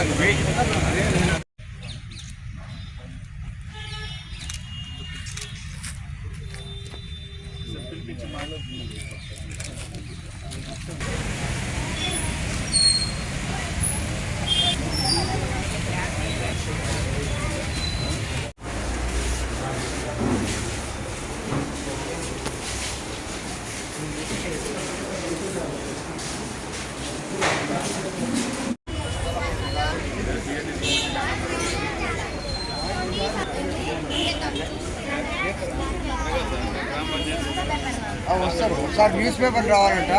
何だ? వస్తారు sir news paper రావాలంట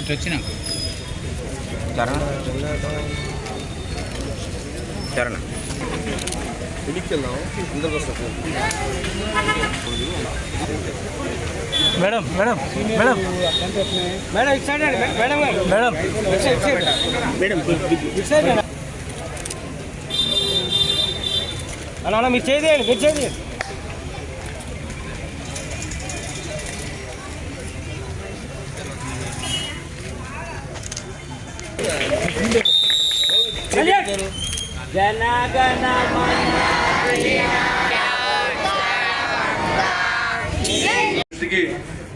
ఇటు వచ్చినా చరణ చరణ మేడం మేడం మేడం మేడం ఇటు సైడ్ రండి, మేడం గారు. మేడం ఇటు సైడ్, ఇటు సైడ్. ఇటు సైడ్ రండి. అన్న మీరు చేయండి మీరు చేయండి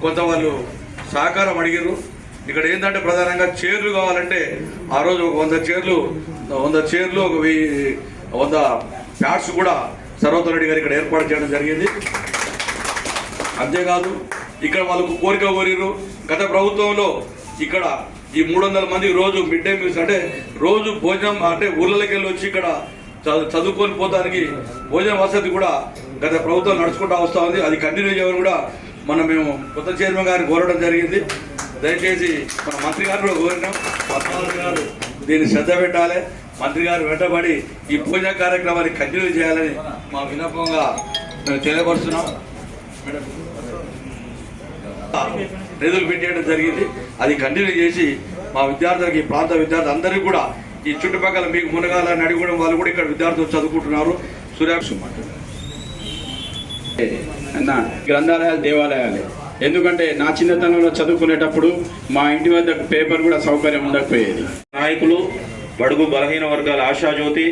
కొంత వాళ్ళు సహకారం అడిగారు ఇక్కడ ఏంటంటే ప్రధానంగా చీరలు కావాలంటే ఆ రోజు ఒక వంద చైర్లు వంద చైర్లు ఒక వెయ్యి వంద ప్యాడ్స్ కూడా సర్వోత్తర రెడ్డి గారు ఇక్కడ ఏర్పాటు చేయడం జరిగింది. అంతేకాదు ఇక్కడ వాళ్ళకు కోరిక కోరిరు గత ప్రభుత్వంలో ఇక్కడ ఈ మూడు వందల మంది రోజు మిడ్ డే మీల్స్ అంటే రోజు భోజనం అంటే ఊళ్ళకి వెళ్ళి వచ్చి ఇక్కడ చదువుకొని పోతానికి భోజన వసతి కూడా గత ప్రభుత్వం నడుచుకుంటూ వస్తూ ఉంది. అది కంటిన్యూ చేయమని కూడా మనం మేము కొత్త చైర్మన్ గారిని కోరడం జరిగింది. దయచేసి మన మంత్రి గారు కూడా కోరినాం. పద్మావతి గారు దీన్ని శ్రద్ధ పెట్టాలి. మంత్రి గారు వెంటబడి ఈ పూజ కార్యక్రమాన్ని కంటిన్యూ చేయాలని మా విన్నపంగా మేము తెలియపరుస్తున్నాం. నిధులు పెట్టేయడం జరిగింది. అది కంటిన్యూ చేసి మా విద్యార్థులకి ఈ ప్రాంత విద్యార్థులు అందరికీ కూడా ఈ చుట్టుపక్కల మీకు మునగాలని అడిగడం వాళ్ళు కూడా ఇక్కడ విద్యార్థులు చదువుకుంటున్నారు. సూర్యాక్ష అన్న గ్రంథాలయాలు దేవాలయాలే. ఎందుకంటే నా చిన్నతనంలో చదువుకునేటప్పుడు మా ఇంటి వద్ద పేపర్ కూడా సౌకర్యం ఉండకపోయేది. నాయకులు బడుగు బలహీన వర్గాల ఆశాజ్యోతి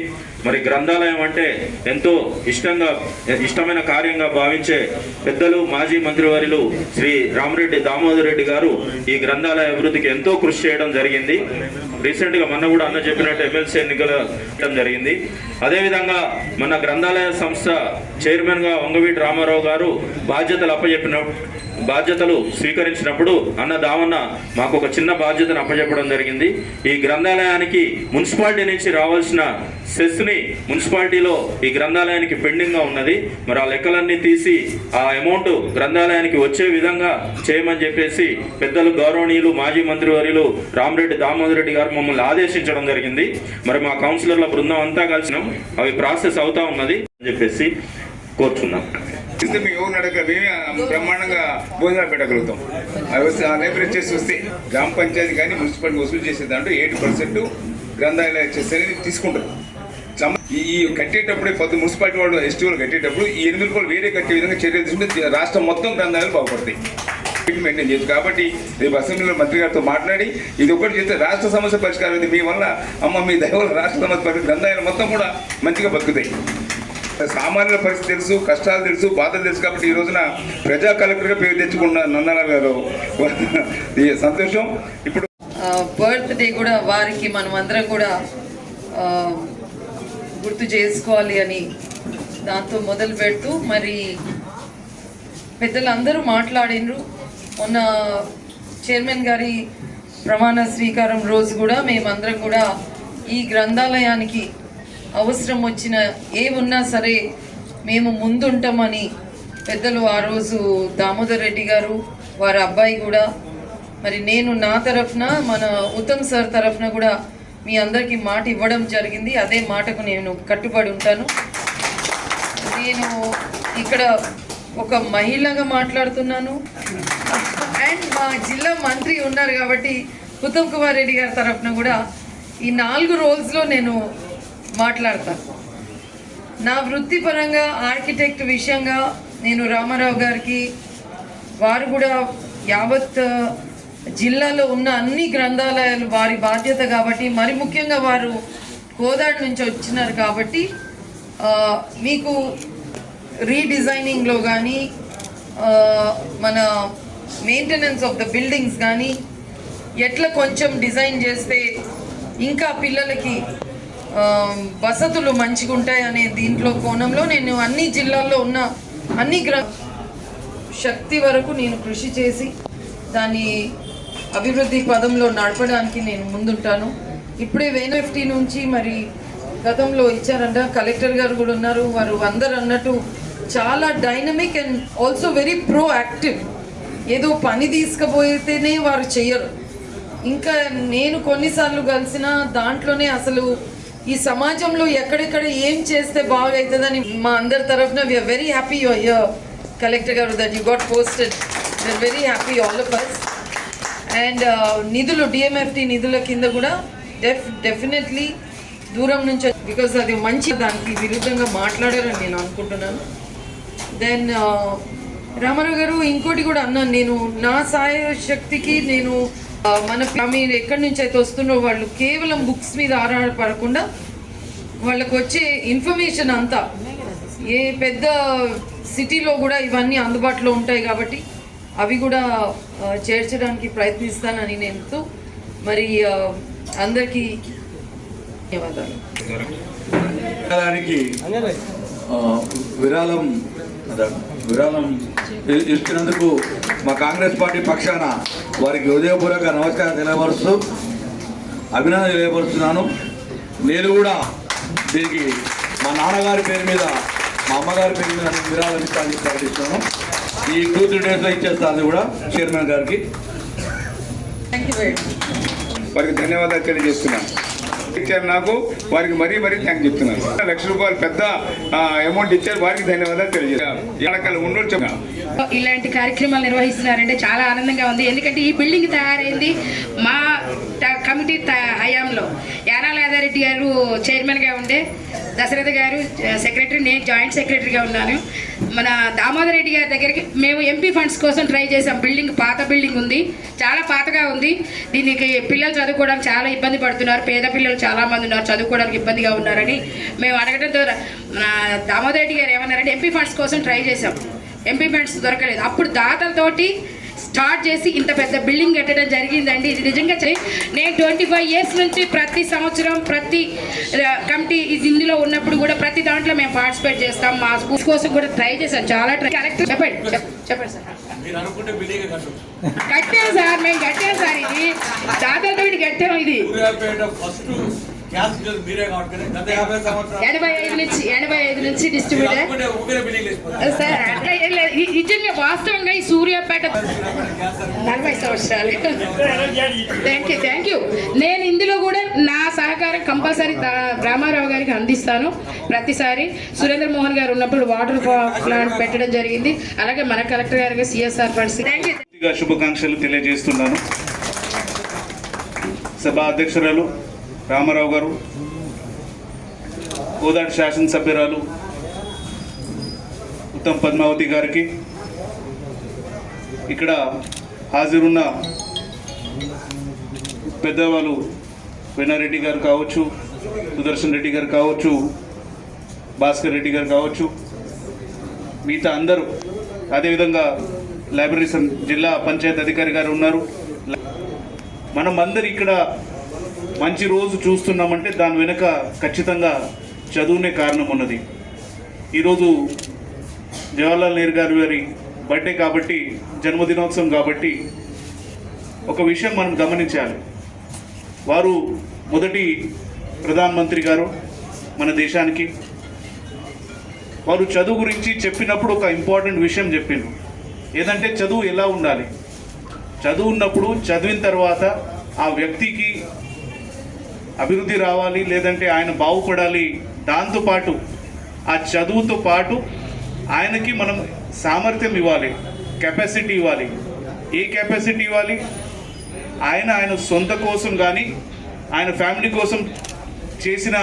మరి గ్రంథాలయం అంటే ఎంతో ఇష్టంగా ఇష్టమైన కార్యంగా భావించే పెద్దలు మాజీ మంత్రివర్యులు శ్రీ రామరెడ్డి దామోదర్ రెడ్డి గారు ఈ గ్రంథాలయ అభివృద్ధికి ఎంతో కృషి చేయడం జరిగింది. రీసెంట్గా మొన్న కూడా అన్న చెప్పినట్టు ఎమ్మెల్సీ ఎన్నికలు చేయడం జరిగింది. అదేవిధంగా మన గ్రంథాలయ సంస్థ చైర్మన్గా వంగవీటి రామారావు గారు బాధ్యతలు అప్పచెప్పిన బాధ్యతలు స్వీకరించినప్పుడు అన్న దావన్న మాకు ఒక చిన్న బాధ్యతను అప్పచెప్పడం జరిగింది. ఈ గ్రంథాలయానికి మున్సిపాలిటీ నుంచి రావాల్సిన సెస్ని మున్సిపాలిటీలో ఈ గ్రంథాలయానికి పెండింగ్గా ఉన్నది. మరి ఆ లెక్కలన్నీ తీసి ఆ అమౌంట్ గ్రంథాలయానికి వచ్చే విధంగా చేయమని చెప్పేసి పెద్దలు గౌరవనీయులు మాజీ మంత్రివర్యులు రామరెడ్డి దామోదర్ రెడ్డి గారు మమ్మల్ని ఆదేశించడం జరిగింది. మరి మా కౌన్సిలర్ల బృందం అంతా కలిసినాం. అవి ప్రాసెస్ అవుతా ఉన్నది అని చెప్పేసి కోరుచున్నాం. ఇస్తే మీకు ఎవరు అడగ మేమే బ్రహ్మాండంగా భోజనాలు పెట్టగలుగుతాం. అవి వస్తే ఆ లైబ్రరీ చేసి వస్తే గ్రామ పంచాయతీ కానీ మున్సిపాలిటీ వసూలు చేసే దాంట్లో ఎయిటీ పర్సెంట్ గ్రంథాలయ చేస్తే తీసుకుంటారు. ఈ కట్టేటప్పుడు కట్టేటప్పుడే పది మున్సిపాలిటీ వాళ్ళు ఎస్టీలు కట్టేటప్పుడు ఈ ఎనిమిది రూపాయలు వేరే కట్టే విధంగా చర్యలు తీసుకుంటే రాష్ట్రం మొత్తం గ్రంథాలయాలు బాగుపడతాయి. మెయింటైన్ చేయొచ్చు. కాబట్టి రేపు అసెంబ్లీలో మంత్రి గారితో మాట్లాడి ఇది ఒకటి చేస్తే రాష్ట్ర సమస్య పరిష్కారం మీ వల్ల అమ్మ మీ దయ వల్ల రాష్ట్ర సమస్య పరిష్కారం గ్రంథాలయాలు మొత్తం కూడా మంచిగా బతుకుతాయి. సామాన్యుల పరిస్థితి తెలుసు కష్టాలు తెలుసు బాధలు తెలుసు కాబట్టి ఈ రోజున ప్రజా కలెక్టర్గా పేరు తెచ్చుకున్న నందన గారు. సంతోషం. ఇప్పుడు బర్త్డే కూడా వారికి మనం అందరం కూడా గుర్తు చేసుకోవాలి అని దాంతో మొదలు పెడుతూ మరి పెద్దలందరూ మాట్లాడినరు. మొన్న చైర్మన్ గారి ప్రమాణ స్వీకారం రోజు కూడా మేమందరం కూడా ఈ గ్రంథాలయానికి అవసరం వచ్చిన ఏమున్నా సరే మేము ముందుంటామని పెద్దలు ఆ రోజు దామోదర్ రెడ్డి గారు వారి అబ్బాయి కూడా మరి నేను నా తరఫున మన ఉత్తమ్ సార్ తరఫున కూడా మీ అందరికీ మాట ఇవ్వడం జరిగింది. అదే మాటకు నేను కట్టుబడి ఉంటాను. నేను ఇక్కడ ఒక మహిళగా మాట్లాడుతున్నాను. అండ్ మా జిల్లా మంత్రి ఉన్నారు కాబట్టి ఉత్తమ్ కుమార్ రెడ్డి గారి తరఫున కూడా ఈ నాలుగు రోజులో నేను మాట్లాడతాను నా వృత్తిపరంగా ఆర్కిటెక్ట్ విషయంగా నేను రామారావు గారికి వారు కూడా యావత్ జిల్లాలో ఉన్న అన్ని గ్రంథాలయాలు వారి బాధ్యత కాబట్టి మరి ముఖ్యంగా వారు కోదాడు నుంచి వచ్చినారు కాబట్టి మీకు రీడిజైనింగ్లో కానీ మన మెయింటెనెన్స్ ఆఫ్ ద బిల్డింగ్స్ కానీ ఎట్లా కొంచెం డిజైన్ చేస్తే ఇంకా పిల్లలకి వసతులు మంచిగా ఉంటాయనే దీంట్లో కోణంలో నేను అన్ని జిల్లాల్లో ఉన్న అన్ని గ్ర శక్తి వరకు నేను కృషి చేసి దాన్ని అభివృద్ధి పదంలో నడపడానికి నేను ముందుంటాను. ఇప్పుడే వేన్ నుంచి మరి గతంలో ఇచ్చారంట కలెక్టర్ గారు కూడా ఉన్నారు. వారు అందరు అన్నట్టు చాలా dynamic and also very proactive ఏదో పని తీసుకుపోతేనే వారు చెయ్యరు. ఇంకా నేను కొన్నిసార్లు కలిసిన దాంట్లోనే అసలు ఈ సమాజంలో ఎక్కడెక్కడ ఏం చేస్తే బాగవుతుందని మా అందరి తరఫున we are very happy you here collector garu that you got posted we are very happy all of us and నిధులు డిఎంఎఫ్టి నిధుల కింద కూడా డెఫ్ డెఫినెట్లీ దూరం నుంచి బికాస్ అది మంచి దానికి విరుద్ధంగా మాట్లాడారని నేను అనుకుంటున్నాను. దెన్ uh, రామారావు గారు ఇంకోటి కూడా అన్నాను నేను నా సాయ శక్తికి నేను మన మీరు ఎక్కడి నుంచి అయితే వస్తున్నో వాళ్ళు కేవలం బుక్స్ మీద ఆధారపడకుండా వాళ్ళకు వచ్చే ఇన్ఫర్మేషన్ అంతా ఏ పెద్ద సిటీలో కూడా ఇవన్నీ అందుబాటులో ఉంటాయి కాబట్టి అవి కూడా చేర్చడానికి ప్రయత్నిస్తానని నేను మరి అందరికీ ధన్యవాదాలు. విరాళం విరాళం ఇ- ఇస్తున్నందుకు మా కాంగ్రెస్ పార్టీ పక్షాన వారికి హృదయపూర్వక నమస్కారం తెలియపరుస్తూ అభినందన తెలియపరుస్తున్నాను. నేను కూడా దీనికి మా నాన్నగారి పేరు మీద మా అమ్మగారి పేరు మీద విరాళం ఇస్తానని ప్రకటిస్తున్నాను. ఈ టూ త్రీ డేస్లో ఇచ్చేస్తాను కూడా చైర్మన్ గారికి. వారికి ధన్యవాదాలు తెలియజేస్తున్నాను. ఇచ్చారు నాకు. వారికి మరీ మరీ థ్యాంక్ చెప్తున్నాను. లక్ష రూపాయలు పెద్ద అమౌంట్ ఇచ్చారు. వారికి ధన్యవాదాలు తెలియజేస్తాను. ఉండొచ్చు ఇలాంటి కార్యక్రమాలు నిర్వహిస్తున్నారంటే చాలా ఆనందంగా ఉంది. ఎందుకంటే ఈ బిల్డింగ్ తయారైంది మా కమిటీ త- హయాంలో. యానాల యాదారెడ్డి గారు చైర్మన్గా ఉండే దశరథ గారు సెక్రటరీ నేను జాయింట్ సెక్రటరీగా ఉన్నాను. మన దామోదర్ రెడ్డి గారి దగ్గరికి మేము ఎంపీ ఫండ్స్ కోసం ట్రై చేసాం బిల్డింగ్ పాత బిల్డింగ్ ఉంది. చాలా పాతగా ఉంది. దీనికి పిల్లలు చదువుకోవడానికి చాలా ఇబ్బంది పడుతున్నారు. పేద పిల్లలు చాలామంది ఉన్నారు. చదువుకోవడానికి ఇబ్బందిగా ఉన్నారని మేము అడగడంతో దామోదర్ రెడ్డి గారు ఏమన్నారంటే ఎంపీ ఫండ్స్ కోసం ట్రై చేసాం ఎంపీ ఫండ్స్ దొరకలేదు. అప్పుడు దాతలతోటి స్టార్ట్ చేసి ఇంత పెద్ద బిల్డింగ్ కట్టడం జరిగిందండి. ఇది నిజంగా నేను ట్వంటీ ఫైవ్ ఇయర్స్ నుంచి ప్రతి సంవత్సరం ప్రతి కమిటీ ఇది ఇందులో ఉన్నప్పుడు కూడా ప్రతి దాంట్లో మేము పార్టిసిపేట్ చేస్తాం. మా స్కూల్స్ కోసం కూడా ట్రై చేశాం. చాలా ట్రై కరెక్ట్ చెప్పండి. చెప్- చెప్పండి సార్. కట్టాం. సార్. మేము కట్టాం సార్ ఇది. దాతలతో కట్టాం ఇది. ఎనభై ఐదు నుంచి ఎనభై ఐదు నుంచి డిస్ట్రిబ్యూటర్ సార్ అట్లా ఏం లేదు. ఈ- నిజంగా వాస్తవంగా ఈ సూర్యాపేట నలభై సంవత్సరాలు. థ్యాంక్ యూ థ్యాంక్ యూ నేను ఇందులో కూడా నా సహకారం కంపల్సరీ రామారావు గారికి అందిస్తాను. ప్రతిసారి సురేంద్ర మోహన్ గారు ఉన్నప్పుడు వాటర్ ప్లాంట్ పెట్టడం జరిగింది. అలాగే మన కలెక్టర్ గారికి సిఎస్ఆర్ ఫండ్స్ థ్యాంక్ యూ పూర్తిగా శుభాకాంక్షలు తెలియజేస్తున్నాను. సభా అధ్యక్షురాలు రామారావు గారు కోదాటి శాసనసభ్యురాలు ఉత్తమ్ పద్మావతి గారికి ఇక్కడ హాజరున్న పెద్దవాళ్ళు వెన్నారెడ్డి గారు కావచ్చు సుదర్శన్ రెడ్డి గారు కావచ్చు భాస్కర్ రెడ్డి గారు కావచ్చు మిగతా అందరూ అదేవిధంగా లైబ్రరీ జిల్లా పంచాయత్ అధికారి గారు ఉన్నారు. మనం అందరు ఇక్కడ మంచి రోజు చూస్తున్నామంటే దాని వెనుక ఖచ్చితంగా చదువునే కారణం ఉన్నది. ఈరోజు జవహర్లాల్ నెహ్రూ గారి బర్త్డే కాబట్టి జన్మదినోత్సవం కాబట్టి ఒక విషయం మనం గమనించాలి. వారు మొదటి ప్రధానమంత్రి గారు మన దేశానికి. వారు చదువు గురించి చెప్పినప్పుడు ఒక ఇంపార్టెంట్ విషయం చెప్పిండ్రు. ఏదంటే చదువు ఎలా ఉండాలి? చదువు ఉన్నప్పుడు చదివిన తర్వాత ఆ వ్యక్తికి అభివృద్ధి రావాలి లేదంటే ఆయన బాగుపడాలి దాంతోపాటు ఆ చదువుతో పాటు ఆయనకి మనం సామర్థ్యం ఇవ్వాలి కెపాసిటీ ఇవ్వాలి. ఏ కెపాసిటీ ఇవ్వాలి? ఆయన ఆయన సొంత కోసం కానీ ఆయన ఫ్యామిలీ కోసం చేసిన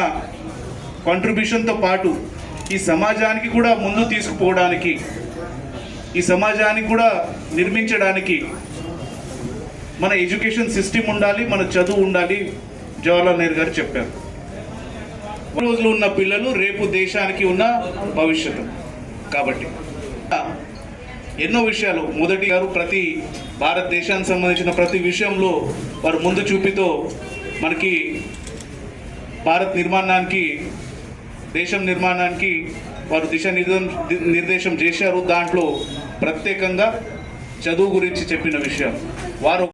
కాంట్రిబ్యూషన్తో పాటు ఈ సమాజానికి కూడా ముందు తీసుకుపోవడానికి ఈ సమాజానికి కూడా నిర్మించడానికి మన ఎడ్యుకేషన్ సిస్టమ్ ఉండాలి మన చదువు ఉండాలి జవహర్లాల్ నెహ్రూ గారు చెప్పారు. రోజులు ఉన్న పిల్లలు రేపు దేశానికి ఉన్న భవిష్యత్తు. కాబట్టి ఎన్నో విషయాలు. మొదటి గారు ప్రతి భారతదేశానికి సంబంధించిన ప్రతి విషయంలో వారు ముందు చూపితో మనకి భారత్ నిర్మాణానికి దేశం నిర్మాణానికి వారు దిశ నిర్దేశం చేశారు. దాంట్లో ప్రత్యేకంగా చదువు గురించి చెప్పిన విషయం. వారు